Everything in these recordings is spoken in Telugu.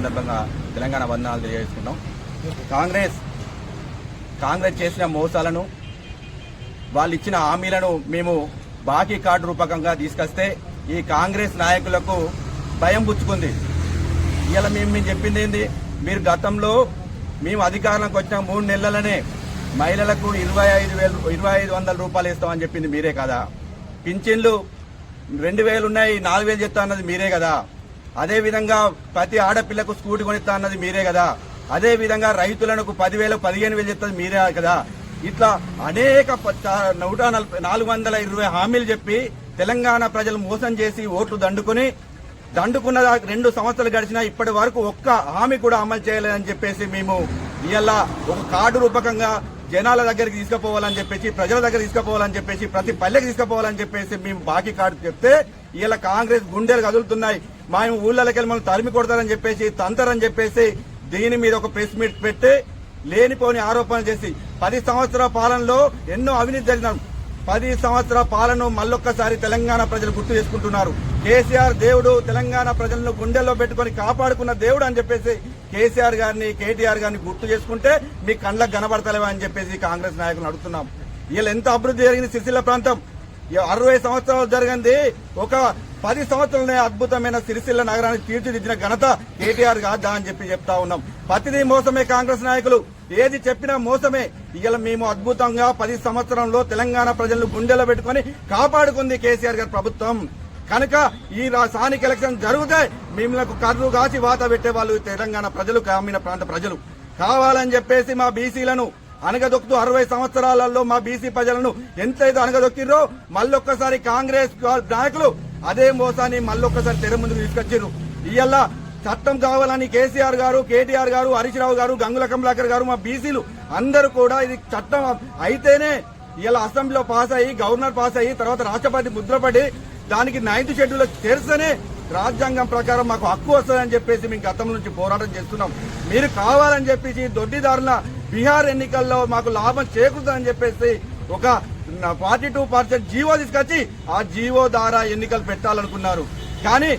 సందర్భంగా తెలంగాణ వందనాలు తెలియజేసుకుంటాం కాంగ్రెస్ కాంగ్రెస్ చేసిన మోసాలను వాళ్ళు ఇచ్చిన హామీలను మేము బాకీ కార్డు రూపకంగా తీసుకొస్తే ఈ కాంగ్రెస్ నాయకులకు భయం పుచ్చుకుంది. ఇలా మేము మేము చెప్పింది ఏంది? మీరు గతంలో మేము అధికారంలోకి వచ్చిన మూడు నెలలనే మహిళలకు ఇరవై ఐదు వేలు ఇరవై ఐదు వందల రూపాయలు ఇస్తామని చెప్పింది మీరే కదా. పింఛన్లు రెండు వేలు ఉన్నాయి నాలుగు వేలు చెప్తా అన్నది మీరే కదా. అదే విధంగా ప్రతి ఆడపిల్లకు స్కూటీ కొనిస్తా అన్నది మీరే కదా. అదే విధంగా రైతులకు పదివేలు పదిహేను వేలు చెప్తుంది మీరే కదా. ఇట్లా అనేక నూట నలభై నాలుగు వందల ఇరవై హామీలు చెప్పి తెలంగాణ ప్రజలు మోసం చేసి ఓట్లు దండుకుని దండుకున్న రెండు సంవత్సరాలు గడిచినా ఇప్పటి వరకు ఒక్క హామీ కూడా అమలు చేయలేదని చెప్పేసి మేము ఇవాళ ఒక కార్డు రూపకంగా జనాల దగ్గరికి తీసుకుపోవాలని చెప్పేసి ప్రజల దగ్గర తీసుకుపోవాలని చెప్పేసి ప్రతి పల్లెకి తీసుకుపోవాలని చెప్పేసి మేము బాకీ కార్డు చెప్తే ఇలా కాంగ్రెస్ గుండెలు కదులుతున్నాయి. మేము ఊళ్ళకి వెళ్ళి మనం తరిమి కొడతారని చెప్పేసి తంతరని చెప్పేసి దీని మీద ఒక ప్రెస్ మీట్ పెట్టి లేనిపోని ఆరోపణలు చేసి పది సంవత్సరాల పాలనలో ఎన్నో అవినీతి జరిగిన. పది సంవత్సరాల పాలన మళ్ళొక్కసారి తెలంగాణ ప్రజలు గుర్తు చేసుకుంటున్నారు. కేసీఆర్ దేవుడు తెలంగాణ ప్రజలను గుండెల్లో పెట్టుకొని కాపాడుకున్న దేవుడు అని చెప్పేసి కేసీఆర్ గారిని కేటీఆర్ గారిని గుర్తు చేసుకుంటే మీ కళ్ళకు కనబడతలేవా అని చెప్పేసి కాంగ్రెస్ నాయకులు అడుగుతున్నాం. వీళ్ళు ఎంత అభివృద్ధి జరిగింది సిరిసిల్ల ప్రాంతం? అరవై సంవత్సరాలు జరిగింది ఒక పది సంవత్సరాలనే అద్భుతమైన సిరిసిల్ల నగరాన్ని తీర్చిదిద్దిన ఘనత కేటీఆర్ కాదా అని చెప్పి చెప్తా ఉన్నాం. ప్రతిదీ మోసమే కాంగ్రెస్ నాయకులు. ఏది చెప్పినా మోసమే. ఇవాళ మేము అద్భుతంగా పది సంవత్సరంలో తెలంగాణ ప్రజలను గుండెలో పెట్టుకొని కాపాడుకుంది కేసీఆర్ గారి ప్రభుత్వం. కనుక ఈ స్థానిక ఎలక్షన్ జరిగితే మిమ్మల్ని కర్రు కాచి వాత పెట్టే వాళ్ళు తెలంగాణ ప్రజలు గ్రామీణ ప్రాంత ప్రజలు. కావాలని చెప్పేసి మా బీసీలను అనగదొక్కుతూ అరవై సంవత్సరాలలో మా బీసీ ప్రజలను ఎంతైతే అనగదొక్కిర్రో మళ్ళొక్కసారి కాంగ్రెస్ నాయకులు అదే మోసాన్ని మళ్ళొక్కసారి తెర ముందుకు తీసుకొచ్చారు ఇవాళ చట్టం కావాలని కేసీఆర్ గారు కేటీఆర్ గారు హరీష్ రావు గారు గంగుల కమలాకర్ గారు మా బీసీలు అందరూ కూడా ఇది చట్టం అయితేనే ఇలా అసెంబ్లీలో పాస్ అయ్యి గవర్నర్ పాస్ అయ్యి తర్వాత రాష్ట్రపతి ముద్రపడి దానికి నైన్త్ షెడ్యూల్ తెరిస్తేనే రాజ్యాంగం ప్రకారం మాకు హక్కు వస్తుందని చెప్పేసి మేము గతం నుంచి పోరాటం చేస్తున్నాం. మీరు కావాలని చెప్పేసి దొడ్డిదారుల బీహార్ ఎన్నికల్లో మాకు లాభం చేకూరుతుందని చెప్పేసి ఒక ఫార్టీ టూ పర్సెంట్ జీవో తీసుకొచ్చి ఆ జీవో ద్వారా ఎన్నికలు పెట్టాలనుకున్నారు. కానీ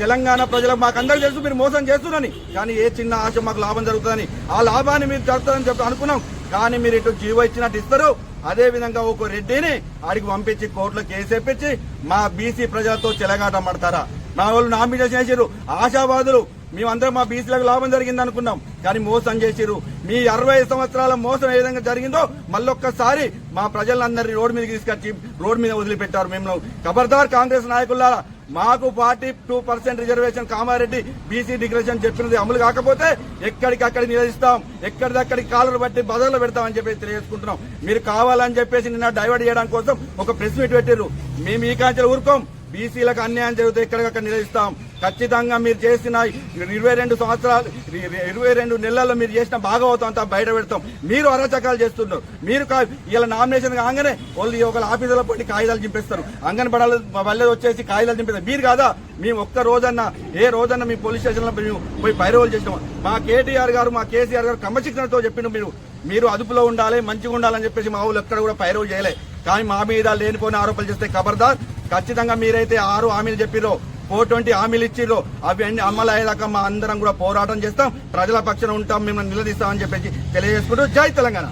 తెలంగాణ ప్రజలకు మాకు అందరికీ తెలుసు మీరు మోసం చేస్తున్నారని. కానీ ఏ చిన్న ఆశ మాకు లాభం జరుగుతుందని. ఆ లాభాన్ని మీరు జరుగుతుందని చెప్పి అనుకున్నాం. కానీ మీరు ఇటు జీవో ఇచ్చినట్టు ఇస్తారు. అదే విధంగా ఒక రెడ్డిని ఆడికి పంపించి కోర్టులో కేసేపించి మా బీసీ ప్రజలతో చెలగాట పడతారా మా వాళ్ళు నామినేషన్ చేశారు ఆశావాదులు. మేమందరం మా బీసీలకు లాభం జరిగింది అనుకున్నాం. కానీ మోసం చేసిరు మీ అరవై సంవత్సరాల మోసం ఏ విధంగా జరిగిందో మళ్ళొక్కసారి మా ప్రజలందరినీ రోడ్డు మీద తీసుకొచ్చి రోడ్డు మీద వదిలిపెట్టారు మేము ఖబర్దార్ కాంగ్రెస్ నాయకుల మాకు forty two percent reservation Kamareddy BC declaration చెప్పినది అమలు కాకపోతే ఎక్కడికక్కడ నిలదీస్తాం. ఎక్కడిదక్కడికి కాలర్ బట్టి బదలు పెడతామని చెప్పేసి తెలియజేసుకుంటున్నాం. మీరు కావాలని చెప్పేసి నిన్న డైవర్ట్ చేయడం కోసం ఒక ప్రెస్ మీట్ పెట్టారు మేము ఈ కాంచెలు ఊరుకోం. బీసీలకు అన్యాయం జరిగితే ఎక్కడికక్కడ నిలదీస్తాం. ఖచ్చితంగా మీరు చేసిన ఇరవై రెండు సంవత్సరాలు ఇరవై రెండు నెలల్లో మీరు చేసిన భాగవతం అంతా బయట పెడతాం. మీరు అరాచకాలు చేస్తున్నారు. మీరు ఇలా నామినేషన్ కాగానే వాళ్ళు ఒకళ్ళ ఆఫీసులో పోయి కాగితాలు చింపేస్తారు. అంగన్బడాలు వల్లే వచ్చేసి కాగితాలు చింపేస్తారు. మీరు కాదా? మేము ఒక్క రోజన్నా ఏ రోజన్నా మీ పోలీస్ స్టేషన్లో మేము పోయి పైరవలు చేసినాం. మా కేటీఆర్ గారు మా కేసీఆర్ గారు క్రమశిక్షణతో చెప్పిండు మీరు. మీరు అదుపులో ఉండాలి మంచిగా ఉండాలని చెప్పేసి మా ఊళ్ళు ఎక్కడ కూడా పైరవ్ చేయలే. కానీ మా మీద లేనిపోయిన ఆరోపణలు చేస్తే ఖబర్దార్ ఖచ్చితంగా మీరైతే ఆరు హామీలు చెప్పిరో ఫోర్ ట్వంటీ హామీలు ఇచ్చిర్రు. అవి అన్ని అమలు అయ్యేదాకా మా అందరం కూడా పోరాటం చేస్తాం. ప్రజల పక్షాన ఉంటాం. మిమ్మల్ని నిలదీస్తామని చెప్పేసి తెలియజేసుకుంటూ జై తెలంగాణ.